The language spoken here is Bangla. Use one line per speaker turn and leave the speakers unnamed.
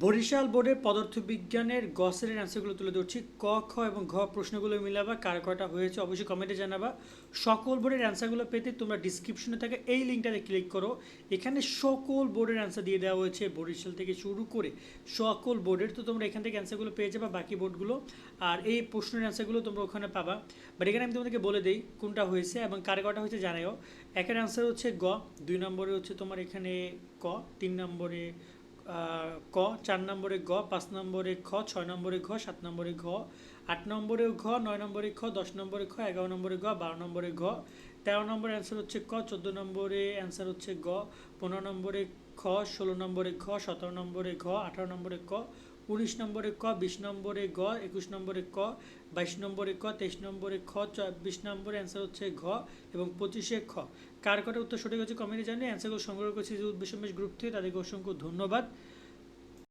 বরিশাল বোর্ডের পদার্থবিজ্ঞানের গসের অ্যান্সারগুলো তুলে ধরছি। ক, খ এবং ঘ প্রশ্নগুলো মিলাবা, কার কটা হয়েছে অবশ্যই কমেন্টে জানাবা। সকল বোর্ডের অ্যান্সারগুলো পেতে তোমরা ডিসক্রিপশনে থাকে এই লিঙ্কটাতে ক্লিক করো। এখানে সকল বোর্ডের অ্যান্সার দিয়ে দেওয়া হয়েছে বরিশাল থেকে শুরু করে সকল বোর্ডের। তো তোমরা এখান থেকে অ্যান্সারগুলো পেয়ে যাবে, বাকি বোর্ডগুলো। আর এই প্রশ্নের অ্যান্সারগুলো তোমরা ওখানে পাবা। বাট এখানে আমি তোমাদেরকে বলে দিই কোনটা হয়েছে এবং কার কটা হয়েছে জানাইও। একের অ্যান্সার হচ্ছে গ, দুই নম্বরে হচ্ছে তোমার এখানে ক, তিন নম্বরে ক, চার নম্বরে গ, পাঁচ নম্বরে খ, ছয় নম্বরে ঘ, সাত নম্বরে ঘ, আট নম্বরে ঘ, নয় নম্বরে খ, দশ নম্বরে খ, এগারো নম্বরে ঘ, বারো নম্বরে ঘ তেরো নম্বরে অ্যান্সার হচ্ছে ক, চোদ্দ নম্বরে অ্যান্সার হচ্ছে গ, পনেরো নম্বরে খ, ষোলো নম্বরে ঘ, সতেরো নম্বরে ঘ, আঠারো নম্বরে ক, উনিশ নম্বরে ক, বিশ নম্বরে গ, একুশ নম্বরে ক, বাইশ নম্বরে ক, তেইশ নম্বরে খ, চব্বিশ নম্বরে অ্যান্সার হচ্ছে ঘ এবং পঁচিশে খ। কার কটা উত্তর সঠিক হচ্ছে কমেন্টে জানিয়ে অ্যান্সারগুলো সংগ্রহ করছি যে উদ্বেশ গ্রুপ থেকে। তাদেরকে অসংখ্য ধন্যবাদ।